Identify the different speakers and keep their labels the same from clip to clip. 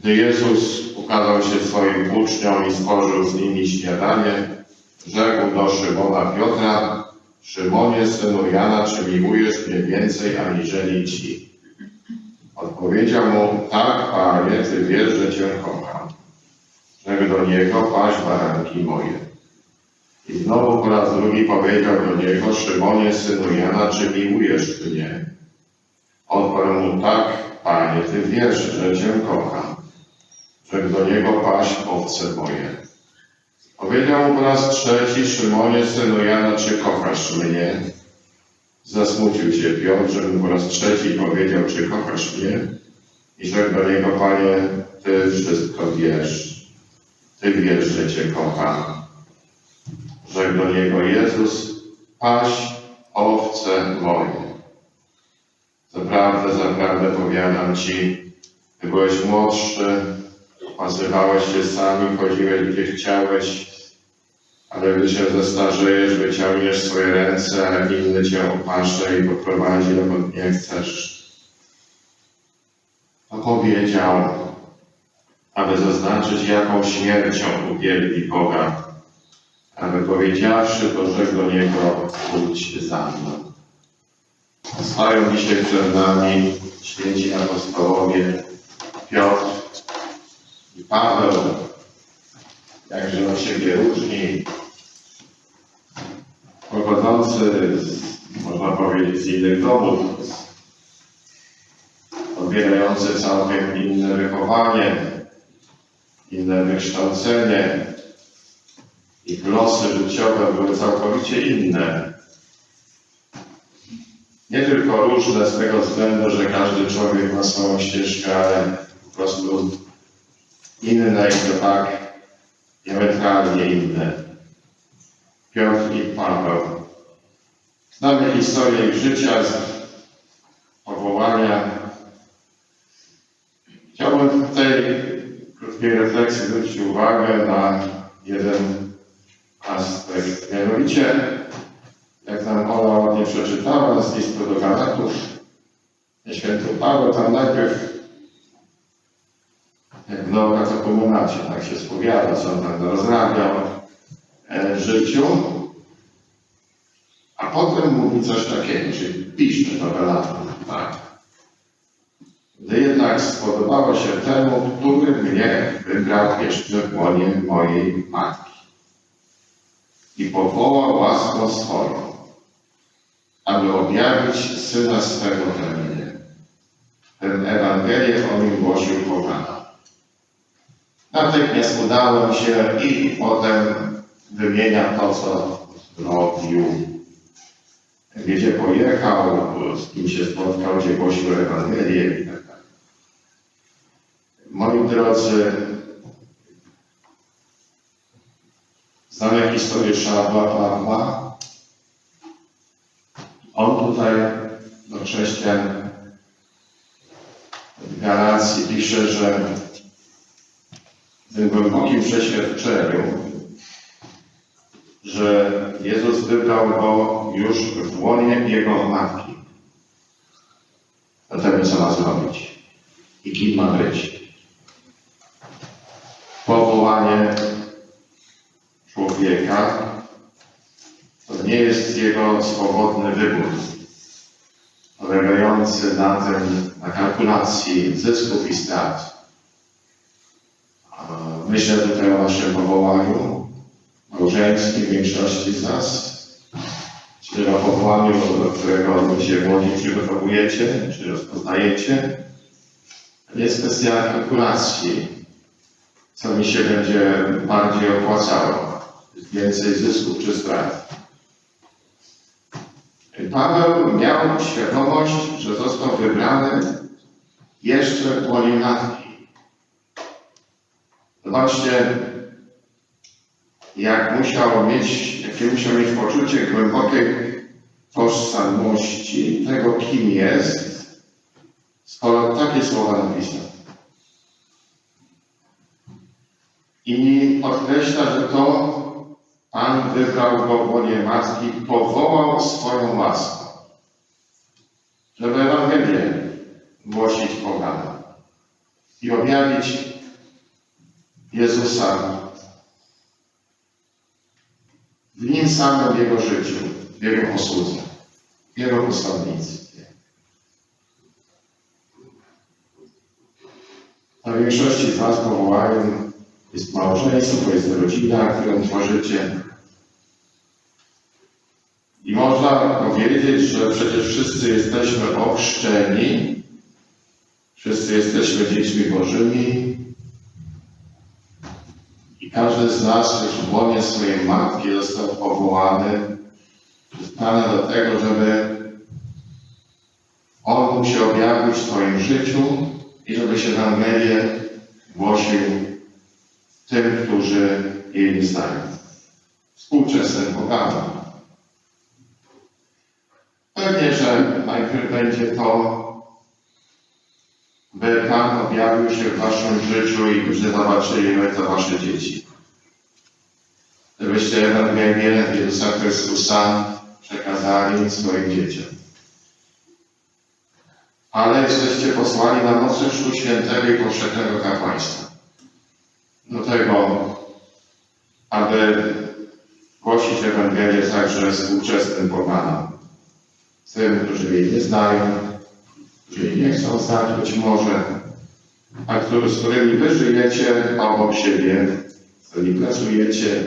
Speaker 1: Gdy Jezus ukazał się swoim uczniom i spożył z nimi śniadanie, rzekł do Szymona Piotra, Szymonie, synu Jana, czy miłujesz mnie więcej aniżeli ci? Odpowiedział mu, tak, Panie, Ty wiesz, że Cię kocham. Rzekł do niego, paść baranki moje. I znowu po raz drugi powiedział do niego, Szymonie, synu Jana, czy miłujesz mnie? Odparł mu, tak, Panie, Ty wiesz, że Cię kocham. Rzekł do niego, paść owce moje. Powiedział mu po raz trzeci, Szymonie, synu Jana, czy kochasz mnie? Zasmucił się Piotr, że mu po raz trzeci powiedział, czy kochasz mnie? I rzekł do niego, Panie, Ty wszystko wiesz. Ty wiesz, że Cię kocham. Rzekł do niego Jezus, paś owce moje. Zaprawdę, zaprawdę powiadam Ci, Ty byłeś młodszy, opasywałeś się sami, chodziłeś gdzie chciałeś, ale gdy się zestarzejesz, wyciągniesz swoje ręce, a inny Cię opasze i poprowadzi, dokąd nie chcesz. To powiedział, aby zaznaczyć, jaką śmiercią uwielbi Boga. Aby powiedziawszy, rzekł do Niego, pójdź za mną. Stoją dzisiaj przed nami święci apostołowie Piotr i Paweł, jakże od siebie różni, pochodzący, z, można powiedzieć, z innych domów, odbierający całkiem inne wychowanie, inne wykształcenie. Ich losy życiowe były całkowicie inne. Nie tylko różne z tego względu, że każdy człowiek ma swoją ścieżkę, ale po prostu inne i to tak diametralnie inne. Piotr i Paweł. Znamy historię ich życia, powołania. Chciałbym w tej krótkiej refleksji zwrócić uwagę na jeden aspekt. Mianowicie, jak nam Ola ładnie przeczytała z listu do Galatów, święty Paweł tam najpierw jak w Neokatokomunacie, tak się spowiada, co on tam rozrabiał e, w życiu, a potem mówi coś takiego, czyli pisze do Galatów, tak. Gdy jednak spodobało się temu, który mnie wybrał jeszcze w łonie mojej matki i powołał łaską swoją, aby objawić Syna swego we mnie. Tę Ewangelię o nim głosił poganom. Natychmiast udałem się i potem wymienia to, co robił. Gdzie pojechał, z kim się spotkał, gdzie głosił Ewangelię i tak dalej. Moi drodzy, znamy historię Szarła Pawła. On tutaj do chrześcijan w Galacji pisze, że w głębokim przeświadczeniu, że Jezus wybrał go już w łonie jego matki. Zatem co ma zrobić i kim ma być. Powołanie człowieka to nie jest jego swobodny wybór, polegający na tym, na kalkulacji zysków i strat. Myślę tutaj o naszym powołaniu małżeńskim większości z nas, czy o powołaniu, do którego się młodzi przygotowujecie, czy rozpoznajecie. Jest kwestia kalkulacji, co mi się będzie bardziej opłacało, więcej zysków czy strat. Paweł miał świadomość, że został wybrany jeszcze łonie matki. Zobaczcie, jak musiał mieć, jakie musiał mieć poczucie głębokiej tożsamości tego, kim jest, skoro takie słowa napisał. I podkreśla, że to Pan wybrał go w łonie matki, powołał swoją łaską, żeby Ewangelię głosić poganom. i objawić Jezusa w Nim samym, w Jego życiu, w Jego posłudze, w Jego posłannictwie. Na większości z Was powołaniem jest małżeństwo, jest rodzina, którą tworzycie. I można powiedzieć, że przecież wszyscy jesteśmy ochrzczeni, wszyscy jesteśmy dziećmi Bożymi każdy z nas już w łonie swojej matki został powołany, przyznany do tego, żeby On mógł się objawić w swoim życiu i żeby się Ewangelię głosił tym, którzy jej nie znają. Współczesnym poganom. Pewnie, że najpierw będzie to, by Pan objawił się w Waszym życiu i byście zobaczyli to Wasze dzieci. Żebyście Ewangelię Jezusa Chrystusa przekazali swoim dzieciom. Ale jesteście posłani na mocy Chrztu Świętego i powszechnego kapłaństwa. Do tego, aby głosić Ewangelię także współczesnym poganom tym, którzy jej nie znają, którzy jej nie chcą znać być może, a który, z którymi wy żyjecie obok siebie, z którymi pracujecie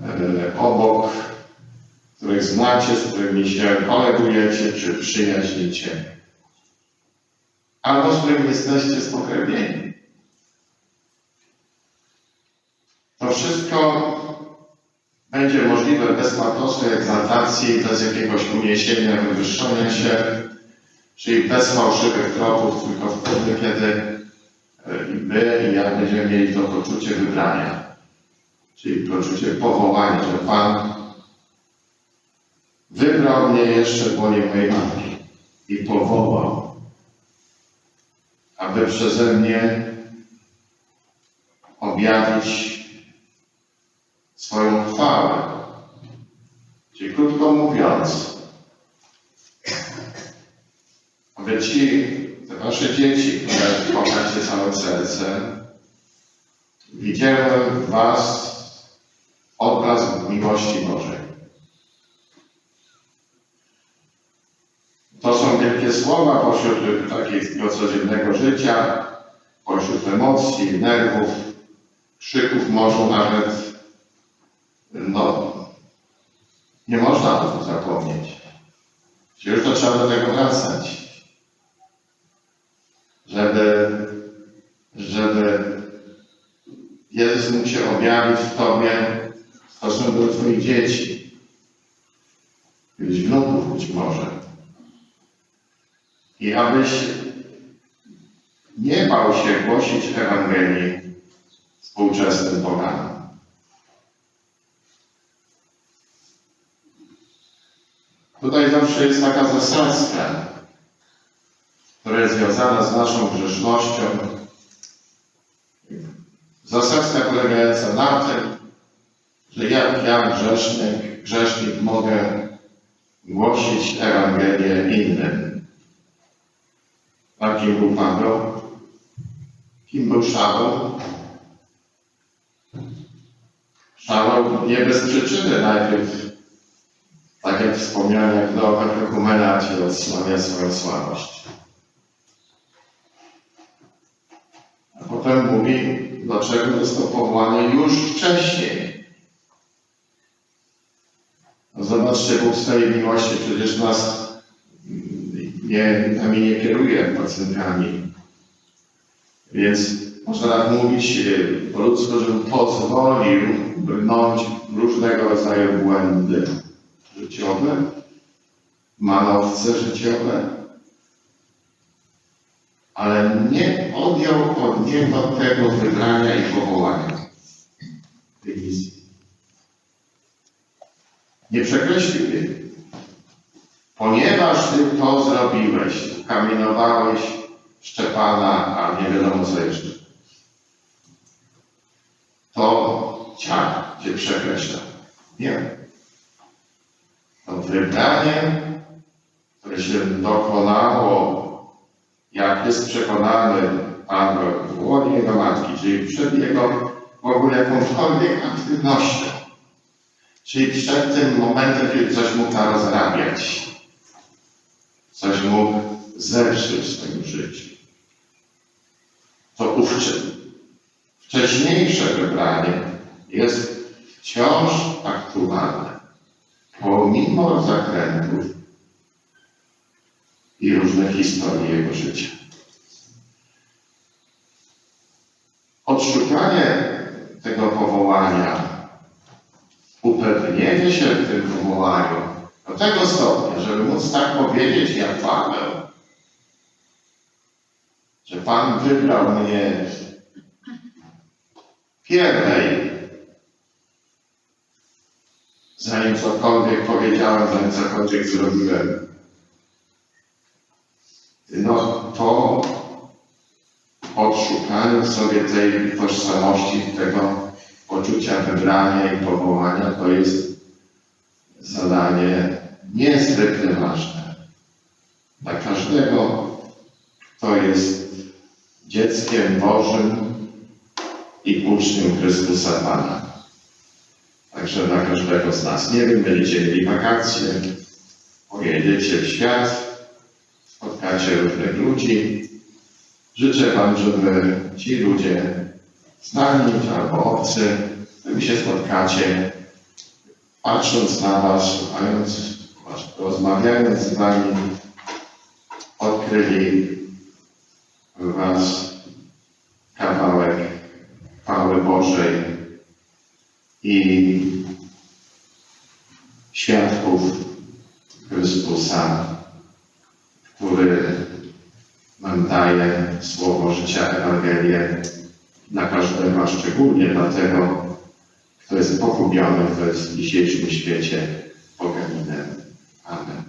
Speaker 1: e, obok, których znacie, z którymi się kolegujecie czy przyjaźnicie, albo z którymi jesteście spokrewnieni. To wszystko będzie możliwe bez patosu, egzaltacji, bez jakiegoś uniesienia, wywyższenia się, czyli bez fałszywych tropów, tylko wtedy, kiedy e, my, i ja będziemy mieli to poczucie wybrania, czyli poczucie powołania, że Pan wybrał mnie jeszcze w łonie mojej matki i powołał, aby przeze mnie objawić swoją chwałę. Czyli krótko mówiąc, aby ci, te wasze dzieci, które kochacie całym sercem, widziały w was obraz miłości Bożej. To są wielkie słowa pośród takiego codziennego życia, pośród emocji, nerwów, krzyków, może nawet no, nie można o tym zapomnieć. Już to trzeba do tego wracać. Żeby, żeby Jezus mógł się objawić w Tobie w stosunku do Twoich dzieci, jakichś wnuków być może. I abyś nie bał się głosić Ewangelii współczesnym poganom. Tutaj zawsze jest taka zasadzka, która jest związana z naszą grzesznością. Zasadzka polegająca na tym, że jak ja, grzesznik, grzesznik mogę głosić Ewangelię innym. A kim był Paweł? Kim był Szaweł? Szaweł nie bez przyczyny najpierw tak jak wspomniałem, jak do Ekumena odsławia swoją słabość. Potem mówi, dlaczego został powołany już wcześniej. No zobaczcie, Bóg w swojej miłości przecież nas nie, nami nie kieruje pacynkami. Więc można tak mówić po ludzku, że pozwolił brnąć różnego rodzaju błędy życiowe, manowce życiowe, ale nie odjął od niego tego wybrania i powołania tej misji. Nie przekreślił jej. Ponieważ ty to zrobiłeś, kamienowałeś Szczepana, a nie wiadomo co jeszcze, to ciach cię przekreśla. Nie to wybranie, które się dokonało, jak jest przekonany Pan w łonie jego matki, czyli przed jego w ogóle jakąkolwiek aktywnością. Czyli przed tym momentem, kiedy coś mógł rozrabiać, coś mógł zepsuć w swoim życiu. To ówcze, wcześniejsze wybranie jest wciąż aktualne, pomimo zakrętów i różnych historii jego życia. Odszukanie tego powołania, upewnienie się w tym powołaniu do tego stopnia, żeby móc tak powiedzieć jak Paweł, że Pan wybrał mnie pierwej, zanim cokolwiek powiedziałem, zanim cokolwiek zrobiłem. No to odszukaniu sobie tej tożsamości, tego poczucia wybrania i powołania, to jest zadanie niezwykle ważne dla każdego, kto jest dzieckiem Bożym i uczniem Chrystusa Pana. Także dla każdego z nas. Nie wiem, będziecie mieli wakacje, pojedziecie w świat, spotkacie różnych ludzi. Życzę Wam, żeby ci ludzie znani albo obcy, wy się spotkacie, patrząc na Was, Was, rozmawiając z Wami, odkryli w Was kawałek chwały Bożej i świadków Chrystusa, który nam daje słowo życia Ewangelię dla każdego, a szczególnie dla tego, kto jest pogubiony w dzisiejszym świecie poganinem. Amen.